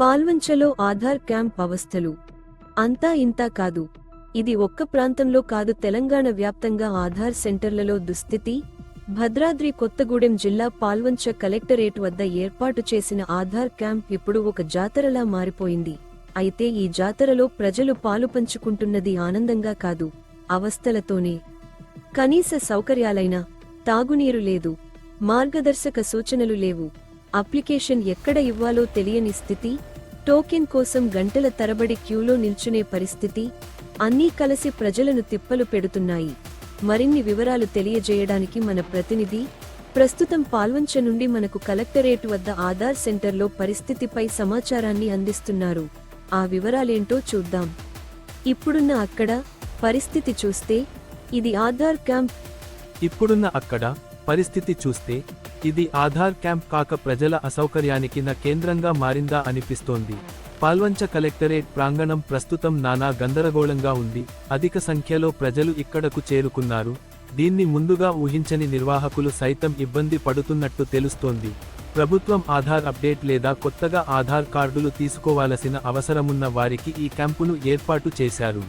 పాల్వంచలో Aadhaar camp అవస్థలు. అంతా ఇంతా కాదు. ఇది ఒక్క ప్రాంతంలో కాదు తెలంగాణ వ్యాప్తంగా ఆధార్ సెంటర్లలో దుస్థితి. భద్రాద్రి కొత్తగూడెం జిల్లా పాల్వంచ కలెక్టరేట్ వద్ద ఏర్పాటు చేసిన ఆధార్ క్యాంప్ ఇప్పుడు ఒక జాతరలా మారిపోయింది. అయితే ఈ జాతరలో ప్రజలు పాలు పంచుకుంటున్నది ఆనందంగా కాదు అవస్థలతోనే. కనీస సౌకర్యాలైన తాగునీరు లేదు మార్గదర్శక సూచనలు లేవు. అప్లికేషన్ ఎక్కడ ఇవ్వాలో తెలియని స్థితి టోకెన్ కోసం గంటల తరబడి క్యూలో నిల్చునే పరిస్థితి అన్నీ కలిసి ప్రజలను తిప్పలు పెడుతున్నాయి. మరిన్ని వివరాలు తెలియజేయడానికి మన ప్రతినిధి ప్రస్తుతం పాల్వంచ నుండి మనకు కలెక్టరేట్ వద్ద ఆధార్ సెంటర్లో పరిస్థితిపై సమాచారాన్ని అందిస్తున్నారు. ఆ వివరాలేంటో చూద్దాం. ఇప్పుడున్న అక్కడ పరిస్థితి చూస్తే ఇది ఆధార్ క్యాంప్. ఇప్పుడున్న అక్కడ పరిస్థితి చూస్తే ఇది ఆధార్ క్యాంప్ కాక ప్రజల అసౌకర్యానికి నా కేంద్రంగా మారిందా అనిపిస్తోంది. పాల్వంచ కలెక్టరేట్ ప్రాంగణం ప్రస్తుతం నానా గందరగోళంగా ఉంది. అధిక సంఖ్యలో ప్రజలు ఇక్కడకు చేరుకున్నారు. దీన్ని ముందుగా ఊహించని నిర్వాహకులు సైతం ఇబ్బంది పడుతున్నట్టు తెలుస్తోంది. ప్రభుత్వం ఆధార్ అప్డేట్ లేదా కొత్తగా ఆధార్ కార్డులు తీసుకోవాల్సిన అవసరమున్న వారికి ఈ క్యాంపును ఏర్పాటు చేశారు.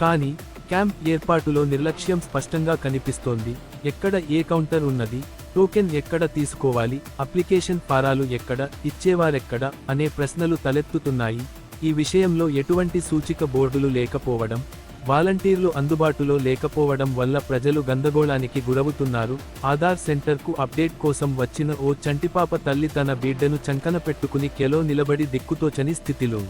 కానీ క్యాంప్ ఏర్పాటులో నిర్లక్ష్యం స్పష్టంగా కనిపిస్తోంది. ఎక్కడ ఏ కౌంటర్ ఉన్నది? టోకెన్ ఎక్కడ తీసుకోవాలి? అప్లికేషన్ ఫారాలు ఎక్కడ? ఇచ్చేవారెక్కడ? అనే ప్రశ్నలు తలెత్తుతున్నాయి. ఈ విషయంలో ఎటువంటి సూచిక బోర్డులు లేకపోవడం వాలంటీర్లు అందుబాటులో లేకపోవడం వల్ల ప్రజలు గందగోళానికి గురవుతున్నారు. ఆధార్ సెంటర్కు అప్డేట్ కోసం వచ్చిన ఓ చంటిపాప తల్లి తన బిడ్డను చంకన పెట్టుకుని కెలో నిలబడి దిక్కుతోచని స్థితిలో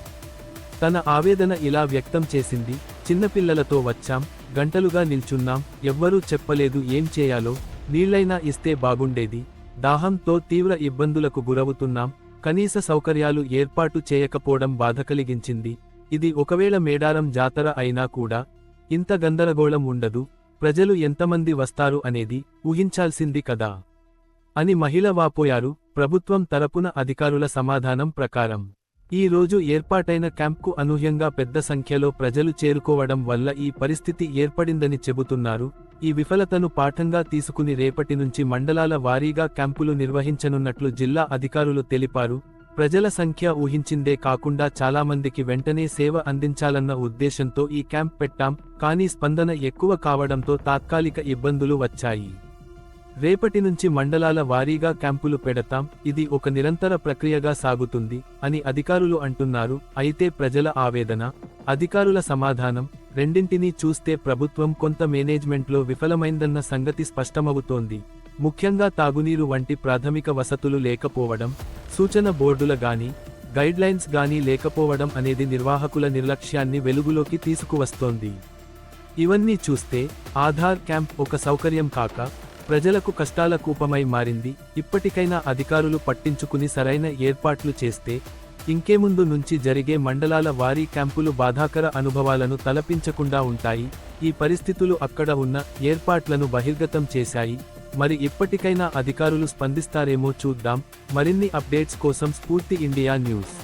తన ఆవేదన ఇలా వ్యక్తం చేసింది చిన్నపిల్లలతో వచ్చాం గంటలుగా నిల్చున్నాం ఎవ్వరూ చెప్పలేదు ఏం చేయాలో? నీళ్ళైనా ఇస్తే బాగుండేది. దాహంతో తీవ్ర ఇబ్బందులకు గురవుతున్నాం. కనీస సౌకర్యాలు ఏర్పాటు చేయకపోవడం బాధ కలిగించింది ఇది ఒకవేళ మేడారం జాతర అయినా కూడా ఇంత గందరగోళం ఉండదు. ప్రజలు ఎంతమంది వస్తారు అనేది ఊహించాల్సింది కదా? అని మహిళ వాపోయారు. ప్రభుత్వం తరపున అధికారుల సమాధానం ప్రకారం. ఈ రోజు ఏర్పాటైన క్యాంప్కు అనూహ్యంగా పెద్ద సంఖ్యలో ప్రజలు చేరుకోవడం వల్ల ఈ పరిస్థితి ఏర్పడిందని చెబుతున్నారు. ఈ విఫలతను పాఠంగా తీసుకుని రేపటి నుంచి మండలాల వారీగా క్యాంపులు నిర్వహించనున్నట్లు జిల్లా అధికారులు తెలిపారు. ప్రజల సంఖ్య ఊహించిందే కాకుండా చాలామందికి వెంటనే సేవ అందించాలన్న ఉద్దేశంతో ఈ క్యాంప్ పెట్టాం కానీ స్పందన ఎక్కువ కావడంతో తాత్కాలిక ఇబ్బందులు వచ్చాయి. రేపటి నుంచి మండలాల వారీగా క్యాంపులు పెడతాం ఇది ఒక నిరంతర ప్రక్రియగా సాగుతుంది అని అధికారులు అంటున్నారు అయితే ప్రజల ఆవేదన అధికారుల సమాధానం రెండింటినీ చూస్తే ప్రభుత్వం కొంత మేనేజ్మెంట్లో విఫలమైందన్న సంగతి స్పష్టమవుతోంది. ముఖ్యంగా తాగునీరు వంటి ప్రాథమిక వసతులు లేకపోవడం సూచన బోర్డుల గాని గైడ్లైన్స్ గాని లేకపోవడం అనేది నిర్వాహకుల నిర్లక్ష్యాన్ని వెలుగులోకి తీసుకువస్తోంది. ఇవన్నీ చూస్తే ఆధార్ క్యాంప్ ఒక సౌకర్యం కాక ప్రజలకు కష్టాల కూపమై మారింది. ఇప్పటికైనా అధికారులు పట్టించుకుని సరైన ఏర్పాట్లు చేస్తే ఇంకేముందు నుంచి జరిగే మండలాల వారీ క్యాంపులు బాధాకర అనుభవాలను తలపించకుండా ఉంటాయి. ఈ పరిస్థితులు అక్కడ ఉన్న ఏర్పాట్లను బహిర్గతం చేశాయి. మరి ఇప్పటికైనా అధికారులు స్పందిస్తారేమో చూద్దాం. మరిన్ని అప్డేట్స్ కోసం స్ఫూర్తి ఇండియా న్యూస్.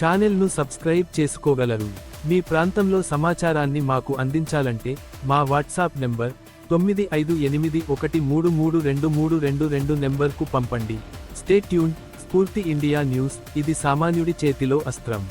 ఛానల్ను సబ్స్క్రైబ్ చేసుకోగలరు. మీ ప్రాంతంలో సమాచారాన్ని మాకు అందించాలంటే మా వాట్సాప్ నెంబర్ తొమ్మిది ఐదు ఎనిమిది ఒకటి మూడు మూడు రెండు మూడు రెండు రెండు నెంబర్కు పంపండి. Stay tune Spoorthi India news ఇది సామాన్యుడి చేతిలో అస్త్రం.